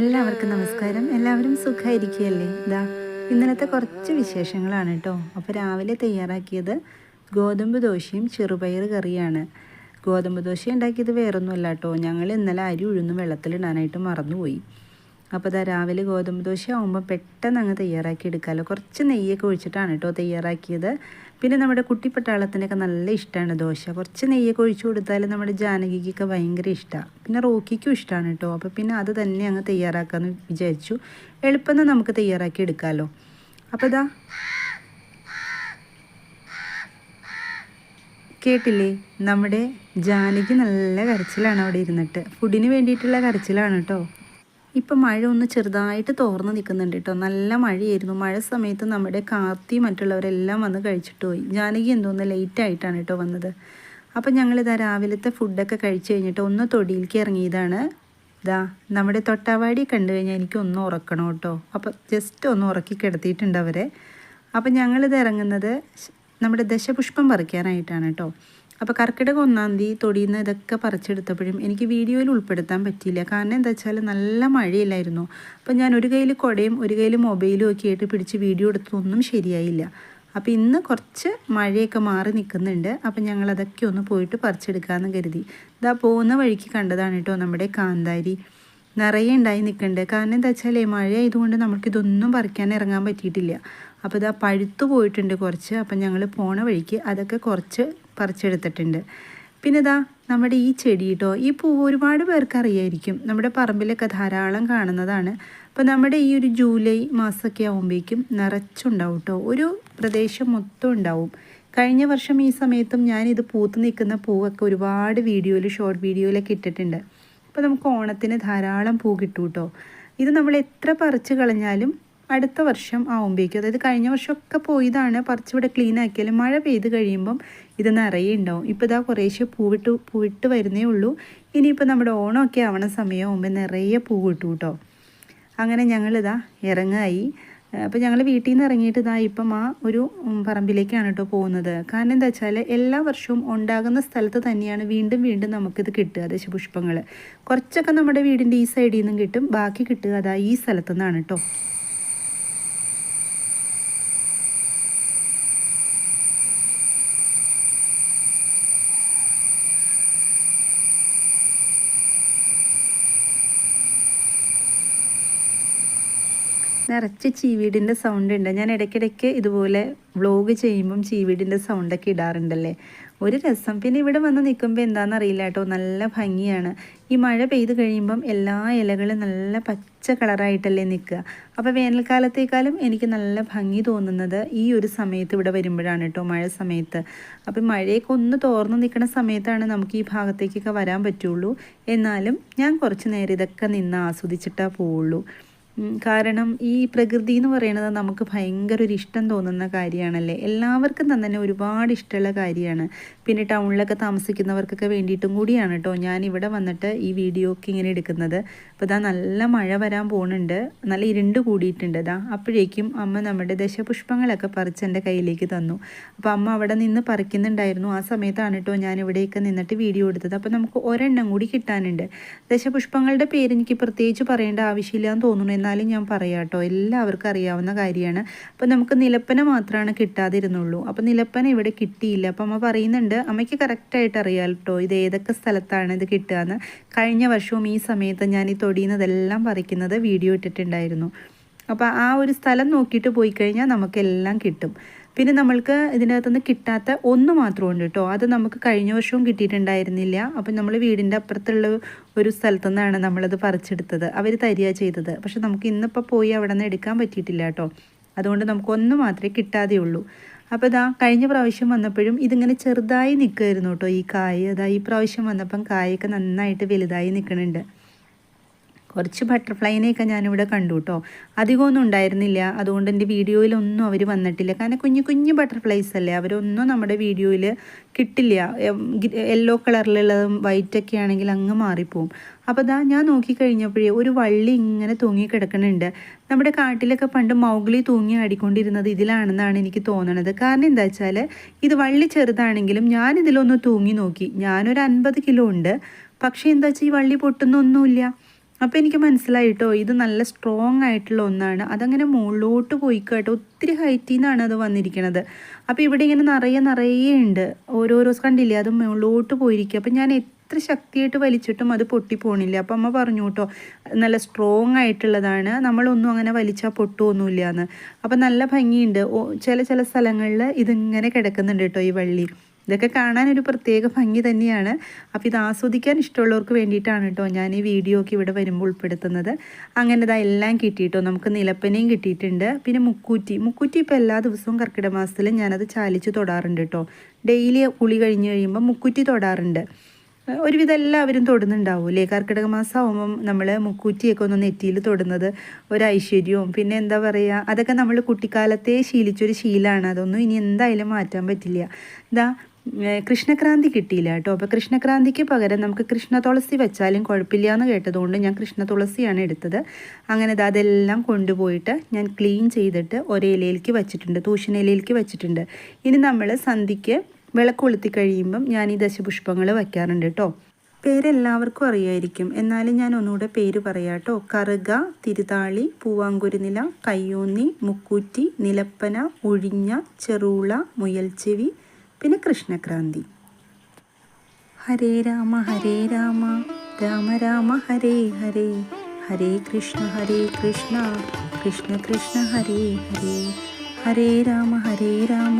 എല്ലാവർക്കും നമസ്കാരം. എല്ലാവരും സുഖമായിരിക്കുകയല്ലേ ഇതാ ഇന്നലത്തെ കുറച്ച് വിശേഷങ്ങളാണ് കേട്ടോ. അപ്പോൾ രാവിലെ തയ്യാറാക്കിയത് ഗോതമ്പ് ദോശയും ചെറുപയർ കറിയാണ്. ഗോതമ്പ് ദോശ ഉണ്ടാക്കിയത് വേറൊന്നുമല്ല കേട്ടോ. ഞങ്ങൾ ഇന്നലെ അരി ഉഴുന്ന് വെള്ളത്തിലിടാനായിട്ട് മറന്നുപോയി. അപ്പോൾ ഇതാ രാവിലെ ഗോതമ്പ് ദോശ ആകുമ്പോൾ പെട്ടെന്ന് അങ്ങ് തയ്യാറാക്കി എടുക്കാമല്ലോ കുറച്ച് നെയ്യൊക്കെ ഒഴിച്ചിട്ടാണ് കേട്ടോ തയ്യാറാക്കിയത്. പിന്നെ നമ്മുടെ കുട്ടിപ്പട്ടാളത്തിനൊക്കെ നല്ല ഇഷ്ടമാണ് ദോശ. കുറച്ച് നെയ്യൊക്കെ ഒഴിച്ചു കൊടുത്താൽ നമ്മുടെ ജാനകിക്കൊക്കെ ഭയങ്കര ഇഷ്ടമാണ് പിന്നെ റോക്കിക്കും ഇഷ്ടമാണ് കേട്ടോ. അപ്പോൾ പിന്നെ അത് തന്നെ അങ്ങ് തയ്യാറാക്കാമെന്ന് വിചാരിച്ചു. എളുപ്പം നമുക്ക് തയ്യാറാക്കി എടുക്കാമല്ലോ അപ്പോൾ ഇതാ കേട്ടില്ലേ? നമ്മുടെ ജാനകി നല്ല കരച്ചിലാണ് അവിടെ ഇരുന്നിട്ട്. ഫുഡിന് വേണ്ടിയിട്ടുള്ള കരച്ചിലാണ് കേട്ടോ. ഇപ്പം മഴ ഒന്ന് ചെറുതായിട്ട് തോർന്ന് നിൽക്കുന്നുണ്ട് കേട്ടോ. നല്ല മഴയായിരുന്നു. മഴ സമയത്ത് നമ്മുടെ കാർത്തി മറ്റുള്ളവരെല്ലാം വന്ന് കഴിച്ചിട്ട് പോയി. ജാനകി എന്തോന്ന് ലേറ്റ് ആയിട്ടാണ് കേട്ടോ വന്നത്. അപ്പം ഞങ്ങളിതാ രാവിലത്തെ ഫുഡൊക്കെ കഴിച്ചു കഴിഞ്ഞിട്ട് ഒന്ന് തൊടിയിലേക്ക് ഇറങ്ങിയതാണ്. ഇതാ നമ്മുടെ തൊട്ടാവാടി കണ്ടു കഴിഞ്ഞാൽ എനിക്ക് ഒന്ന് ഉറക്കണം കേട്ടോ. അപ്പോൾ ജസ്റ്റ് ഒന്ന് ഉറക്കി കിടത്തിയിട്ടുണ്ട് അവരെ. അപ്പം ഞങ്ങളിത് ഇറങ്ങുന്നത് നമ്മുടെ ദശപുഷ്പം പറിക്കാനായിട്ടാണ് കേട്ടോ. അപ്പോൾ കർക്കിടക ഒന്നാം തീയതി തൊടിയിൽ നിന്ന് ഇതൊക്കെ പറിച്ചെടുത്തപ്പോഴും എനിക്ക് വീഡിയോയിൽ ഉൾപ്പെടുത്താൻ പറ്റിയില്ല. കാരണം എന്താ വെച്ചാൽ നല്ല മഴയില്ലായിരുന്നു. അപ്പോൾ ഞാൻ ഒരു കയ്യിൽ കുടയും ഒരു കയ്യിൽ മൊബൈലും ഒക്കെ ആയിട്ട് പിടിച്ച് വീഡിയോ എടുത്തതൊന്നും ശരിയായില്ല. അപ്പോൾ ഇന്ന് കുറച്ച് മഴയൊക്കെ മാറി നിൽക്കുന്നുണ്ട്. അപ്പം ഞങ്ങൾ അതൊക്കെ ഒന്ന് പോയിട്ട് പറിച്ചെടുക്കാമെന്ന് കരുതി. ഇതാ പോകുന്ന വഴിക്ക് കണ്ടതാണ് കേട്ടോ നമ്മുടെ കാന്താരി. നിറയെ ഉണ്ടായി നിൽക്കുന്നുണ്ട്. കാരണം എന്താ വെച്ചാൽ മഴ ആയതുകൊണ്ട് നമുക്കിതൊന്നും പറിക്കാൻ ഇറങ്ങാൻ പറ്റിയിട്ടില്ല. അപ്പോൾ ഇതാ പഴുത്തു പോയിട്ടുണ്ട് കുറച്ച്. അപ്പം ഞങ്ങൾ പോണ വഴിക്ക് അതൊക്കെ കുറച്ച് പറിച്ചെടുത്തിട്ടുണ്ട്. പിന്നെ ഇതാ നമ്മുടെ ഈ ചെടി കേട്ടോ ഈ പൂവ് ഒരുപാട് പേർക്ക് അറിയായിരിക്കും. നമ്മുടെ പറമ്പിലൊക്കെ ധാരാളം കാണുന്നതാണ്. അപ്പോൾ നമ്മുടെ ഈ ഒരു ജൂലൈ മാസമൊക്കെ ആകുമ്പോഴേക്കും നിറച്ചുണ്ടാവും കേട്ടോ ഒരു പ്രദേശം മൊത്തം ഉണ്ടാവും. കഴിഞ്ഞ വർഷം ഈ സമയത്തും ഞാൻ ഇത് പൂത്ത് നിൽക്കുന്ന പൂവൊക്കെ ഒരുപാട് വീഡിയോയിൽ ഷോർട്ട് വീഡിയോയിലൊക്കെ ഇട്ടിട്ടുണ്ട്. അപ്പോൾ നമുക്ക് ഓണത്തിന് ധാരാളം പൂ കിട്ടും കേട്ടോ ഇത് നമ്മൾ എത്ര പറിച്ചു കളഞ്ഞാലും അടുത്ത വർഷം ആവുമ്പോഴേക്കും അതായത് കഴിഞ്ഞ വർഷമൊക്കെ പോയതാണ്. പറിച്ചിവിടെ ക്ലീൻ ആക്കിയാലും മഴ പെയ്ത് കഴിയുമ്പം ഇത് നിറയെ ഉണ്ടാവും ഇപ്പോൾ ഇതാ കുറേശ്ശെ പൂവിട്ട് പൂവിട്ട് വരുന്നേ ഉള്ളൂ. ഇനിയിപ്പോൾ നമ്മുടെ ഓണമൊക്കെ ആവണ സമയമാകുമ്പോൾ നിറയെ പൂ കിട്ടും കേട്ടോ അങ്ങനെ ഞങ്ങളിതാ ഇറങ്ങായി. അപ്പോൾ ഞങ്ങൾ വീട്ടിൽ നിന്ന് ഇറങ്ങിയിട്ട് ഇതാ ഇപ്പം ആ ഒരു പറമ്പിലേക്കാണ് കേട്ടോ പോകുന്നത്. കാരണം എന്താ വെച്ചാൽ എല്ലാ വർഷവും ഉണ്ടാകുന്ന സ്ഥലത്ത് തന്നെയാണ് വീണ്ടും വീണ്ടും നമുക്കിത് കിട്ടുക പുഷ്പങ്ങൾ കുറച്ചൊക്കെ നമ്മുടെ വീടിന്റെ ഈ സൈഡിൽ നിന്നും കിട്ടും. ബാക്കി കിട്ടുക അതാ ഈ സ്ഥലത്തു നിന്നാണ് കേട്ടോ നിറച്ച് ചീവീടിന്റെ സൗണ്ട് ഉണ്ട്. ഞാൻ ഇടയ്ക്കിടയ്ക്ക് ഇതുപോലെ വ്ലോഗ് ചെയ്യുമ്പം ചീവീടിന്റെ സൗണ്ടൊക്കെ ഇടാറുണ്ടല്ലേ? ഒരു രസം. പിന്നെ ഇവിടെ വന്ന് നിൽക്കുമ്പോൾ എന്താണെന്ന് അറിയില്ല കേട്ടോ. നല്ല ഭംഗിയാണ്. ഈ മഴ പെയ്ത് കഴിയുമ്പം എല്ലാ ഇലകളും നല്ല പച്ച കളറായിട്ടല്ലേ നിൽക്കുക. അപ്പോൾ വേനൽക്കാലത്തേക്കാളും എനിക്ക് നല്ല ഭംഗി തോന്നുന്നത് ഈ ഒരു സമയത്ത് ഇവിടെ വരുമ്പോഴാണ് കേട്ടോ മഴ സമയത്ത്. അപ്പോൾ മഴയൊക്കെ ഒന്ന് തോർന്നു നിൽക്കുന്ന സമയത്താണ് നമുക്ക് ഈ ഭാഗത്തേക്കൊക്കെ വരാൻ പറ്റുള്ളൂ. എന്നാലും ഞാൻ കുറച്ച് നേരം ഇതൊക്കെ നിന്ന് ആസ്വദിച്ചിട്ടേ പോവുള്ളൂ. കാരണം ഈ പ്രകൃതി എന്ന് പറയുന്നത് നമുക്ക് ഭയങ്കര ഒരു ഇഷ്ടം തോന്നുന്ന കാര്യമാണല്ലേ? എല്ലാവർക്കും തന്നെ ഒരുപാട് ഇഷ്ടമുള്ള കാര്യമാണ്. പിന്നെ ടൗണിലൊക്കെ താമസിക്കുന്നവർക്കൊക്കെ വേണ്ടിയിട്ടും കൂടിയാണ് കേട്ടോ ഞാൻ ഇവിടെ വന്നിട്ട് ഈ വീഡിയോ ഒക്കെ ഇങ്ങനെ എടുക്കുന്നത്. അപ്പോൾ ഇതാ നല്ല മഴ വരാൻ പോകുന്നുണ്ട് നല്ല ഇരുണ്ട് കൂടിയിട്ടുണ്ട് ഇതാ അപ്പോഴേക്കും അമ്മ നമ്മുടെ ദശപുഷ്പങ്ങളൊക്കെ പറിച്ച് എന്റെ കയ്യിലേക്ക് തന്നു. അപ്പോൾ അമ്മ അവിടെ നിന്ന് പറിക്കുന്നുണ്ടായിരുന്നു. ആ സമയത്താണ് കേട്ടോ ഞാൻ ഇവിടെയൊക്കെ നിന്നിട്ട് വീഡിയോ എടുത്തത്. അപ്പോൾ നമുക്ക് ഒരെണ്ണം കൂടി കിട്ടാനുണ്ട്. ദശപുഷ്പങ്ങളുടെ പേര് എനിക്ക് പ്രത്യേകിച്ച് പറയേണ്ട ആവശ്യമില്ല എന്ന് തോന്നുന്നു. എന്നാലും ഞാൻ പറയാം കേട്ടോ എല്ലാവർക്കും അറിയാവുന്ന കാര്യമാണ്. അപ്പോൾ നമുക്ക് നിലപ്പന മാത്രമാണ് കിട്ടാതിരുന്നുള്ളൂ. അപ്പോൾ നിലപ്പന ഇവിടെ കിട്ടിയില്ല. അപ്പോൾ അമ്മ പറയുന്നുണ്ട് അമ്മയ്ക്ക് കറക്റ്റായിട്ട് അറിയാം കേട്ടോ ഇത് ഏതൊക്കെ സ്ഥലത്താണ് ഇത് കിട്ടുകയെന്ന് കഴിഞ്ഞ വർഷവും ഈ സമയത്ത് ഞാൻ ഈ തൊടിയുന്നതെല്ലാം പറിക്കുന്നത് വീഡിയോ ഇട്ടിട്ടുണ്ടായിരുന്നു. അപ്പോൾ ആ ഒരു സ്ഥലം നോക്കിയിട്ട് പോയി കഴിഞ്ഞാൽ നമുക്കെല്ലാം കിട്ടും. പിന്നെ നമ്മൾക്ക് ഇതിനകത്തു നിന്ന് കിട്ടാത്ത ഒന്ന് മാത്രമുണ്ട് കേട്ടോ അത് നമുക്ക് കഴിഞ്ഞ വർഷവും കിട്ടിയിട്ടുണ്ടായിരുന്നില്ല. അപ്പം നമ്മൾ വീടിന്റെ അപ്പുറത്തുള്ള ഒരു സ്ഥലത്തു നിന്നാണ് നമ്മളത് പറിച്ചെടുത്തത്. അവർ തരിക ചെയ്തത്. പക്ഷെ നമുക്ക് ഇന്നിപ്പോൾ പോയി അവിടെ നിന്ന് എടുക്കാൻ പറ്റിയിട്ടില്ല കേട്ടോ അതുകൊണ്ട് നമുക്ക് ഒന്ന് മാത്രമേ കിട്ടാതെയുള്ളൂ അപ്പോൾ ഇതാ കഴിഞ്ഞ പ്രാവശ്യം വന്നപ്പോഴും ഇതിങ്ങനെ ചെറുതായി നിൽക്കുമായിരുന്നു കേട്ടോ ഈ കായ. അതാ ഈ പ്രാവശ്യം വന്നപ്പം കായൊക്കെ നന്നായിട്ട് വലുതായി നിൽക്കുന്നുണ്ട് കുറച്ച് ബട്ടർഫ്ലൈനെയൊക്കെ ഞാനിവിടെ കണ്ടു കേട്ടോ അധികമൊന്നും ഉണ്ടായിരുന്നില്ല. അതുകൊണ്ട് എന്റെ വീഡിയോയിലൊന്നും അവർ വന്നിട്ടില്ല. കാരണം കുഞ്ഞു കുഞ്ഞു ബട്ടർഫ്ലൈസ് അല്ലേ? അവരൊന്നും നമ്മുടെ വീഡിയോയിൽ കിട്ടില്ല. യെല്ലോ കളറിലുള്ളതും വൈറ്റൊക്കെ ആണെങ്കിൽ അങ്ങ് മാറിപ്പോവും. അപ്പോൾ അതാ ഞാൻ നോക്കിക്കഴിഞ്ഞപ്പോഴേ ഒരു വള്ളി ഇങ്ങനെ തൂങ്ങി കിടക്കുന്നുണ്ട്. നമ്മുടെ കാട്ടിലൊക്കെ പണ്ട് മൗഗ്ലി തൂങ്ങി ആടിക്കൊണ്ടിരുന്നത് ഇതിലാണെന്നാണ് എനിക്ക് തോന്നണത്. കാരണം എന്താ വെച്ചാൽ ഇത് വള്ളി ചെറുതാണെങ്കിലും ഞാൻ ഇതിലൊന്ന് തൂങ്ങി നോക്കി. ഞാനൊരു അൻപത് കിലോ ഉണ്ട്. പക്ഷേ എന്താ വെച്ചാൽ ഈ വള്ളി പൊട്ടുന്നൊന്നുമില്ല. അപ്പോൾ എനിക്ക് മനസ്സിലായിട്ടോ ഇത് നല്ല സ്ട്രോങ് ആയിട്ടുള്ള ഒന്നാണ്. അതങ്ങനെ മുകളിലോട്ട് പോയി കേട്ടോ. ഒത്തിരി ഹൈറ്റിൽ നിന്നാണ് അത് വന്നിരിക്കുന്നത് അപ്പോൾ ഇവിടെ ഇങ്ങനെ നിറയെ നിറയെ ഉണ്ട്. ഓരോരോ കണ്ടില്ലേ അത് മുകളിലോട്ട് പോയിരിക്കുക അപ്പോൾ ഞാൻ എത്ര ശക്തിയായിട്ട് വലിച്ചിട്ടും അത് പൊട്ടിപ്പോണില്ല അപ്പോൾ അമ്മ പറഞ്ഞു കേട്ടോ നല്ല സ്ട്രോങ് ആയിട്ടുള്ളതാണ്. നമ്മളൊന്നും അങ്ങനെ വലിച്ചാൽ പൊട്ടുമൊന്നുമില്ല എന്ന് അപ്പോൾ നല്ല ഭംഗിയുണ്ട്. ചില ചില സ്ഥലങ്ങളിൽ ഇതിങ്ങനെ കിടക്കുന്നുണ്ട് കേട്ടോ ഈ വള്ളി. ഇതൊക്കെ കാണാൻ ഒരു പ്രത്യേക ഭംഗി തന്നെയാണ്. അപ്പോൾ ഇത് ആസ്വദിക്കാൻ ഇഷ്ടമുള്ളവർക്ക് വേണ്ടിയിട്ടാണ് കേട്ടോ ഞാൻ ഈ വീഡിയോ ഒക്കെ ഇവിടെ വരുമ്പോൾ ഉൾപ്പെടുത്തുന്നത്. അങ്ങനെ എല്ലാം കിട്ടിയിട്ടോ. നമുക്ക് നിലപ്പനയും കിട്ടിയിട്ടുണ്ട്. പിന്നെ മുക്കൂറ്റി. മുക്കൂറ്റി ഇപ്പോൾ എല്ലാ ദിവസവും കർക്കിടക മാസത്തിൽ ഞാനത് ചാലിച്ച് തൊടാറുണ്ട് കേട്ടോ ഡെയിലി കുളി കഴിഞ്ഞ് കഴിയുമ്പോൾ മുക്കൂറ്റി തൊടാറുണ്ട്. ഒരുവിധം എല്ലാവരും തൊടുന്നുണ്ടാവും അല്ലേ കർക്കിടക മാസമാകുമ്പം നമ്മൾ മുക്കൂറ്റിയൊക്കെ ഒന്ന് നെറ്റിയിൽ തൊടുന്നത് ഒരു ഐശ്വര്യവും പിന്നെ എന്താ പറയുക അതൊക്കെ നമ്മൾ കുട്ടിക്കാലത്തെ ശീലിച്ചൊരു ശീലമാണ് അതൊന്നും ഇനി എന്തായാലും മാറ്റാൻ പറ്റില്ല. ഇതാ കൃഷ്ണക്രാന്തി കിട്ടിയില്ല കേട്ടോ. അപ്പോൾ കൃഷ്ണക്രാന്തിക്ക് പകരം നമുക്ക് കൃഷ്ണ തുളസി വെച്ചാലും കുഴപ്പമില്ല എന്ന് കേട്ടതുകൊണ്ട് ഞാൻ കൃഷ്ണ തുളസിയാണ് എടുത്തത്. അങ്ങനെ അതെല്ലാം കൊണ്ടുപോയിട്ട് ഞാൻ ക്ലീൻ ചെയ്തിട്ട് ഒരേലയിലേക്ക് വെച്ചിട്ടുണ്ട് തൂഷണിലയിലേക്ക് വെച്ചിട്ടുണ്ട്. ഇനി നമ്മൾ സന്ധിക്ക് വിളക്ക് കൊളുത്തി കഴിയുമ്പം ഞാൻ ഈ ദശപുഷ്പങ്ങൾ വയ്ക്കാറുണ്ട് കേട്ടോ. പേരെല്ലാവർക്കും അറിയായിരിക്കും. എന്നാലും ഞാൻ ഒന്നുകൂടെ പേര് പറയാം കേട്ടോ. കറുക തിരുതാളി പൂവാങ്കുരുനില കയ്യൂന്നി മുക്കൂറ്റി നിലപ്പന ഉഴിഞ്ഞ ചെറുള മുയൽച്ചെവി പിന്നെ കൃഷ്ണക്രാന്തി. ഹരേ രാമ ഹരേ രാമ രാമ രാമ ഹരേ ഹരേ ഹരേ കൃഷ്ണ ഹരേ കൃഷ്ണ കൃഷ്ണ കൃഷ്ണ ഹരേ ഹരേ ഹരേ രാമ ഹരേ രാമ.